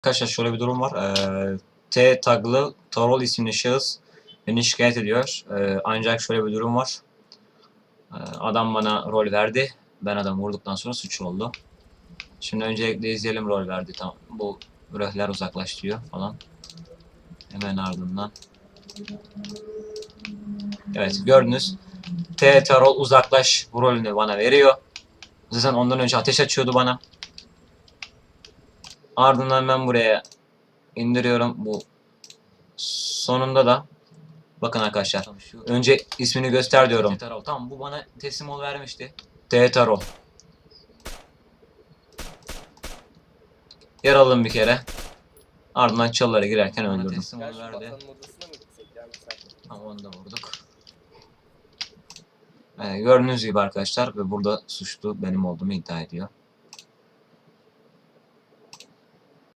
Arkadaşlar şöyle bir durum var. Ee, T taglı Torol isimli şahıs beni şikayet ediyor. Ee, ancak şöyle bir durum var. Ee, adam bana rol verdi. Ben adamı vurduktan sonra suç oldu. Şimdi öncelikle izleyelim rol verdi. Tamam. Bu röhler uzaklaş falan. Hemen ardından. Evet gördünüz. T Tarol uzaklaş bu rolünü bana veriyor. Zaten ondan önce ateş açıyordu bana. Ardından ben buraya indiriyorum bu sonunda da bakın arkadaşlar önce ismini göster diyorum. Tamam bu bana teslim ol vermişti. T Tarol. Yaraladım bir kere. Ardından çalılara girerken öldürdüm. Tamam onu da vurduk. Ee, gördüğünüz gibi arkadaşlar ve burada suçlu benim olduğumu iddia ediyor.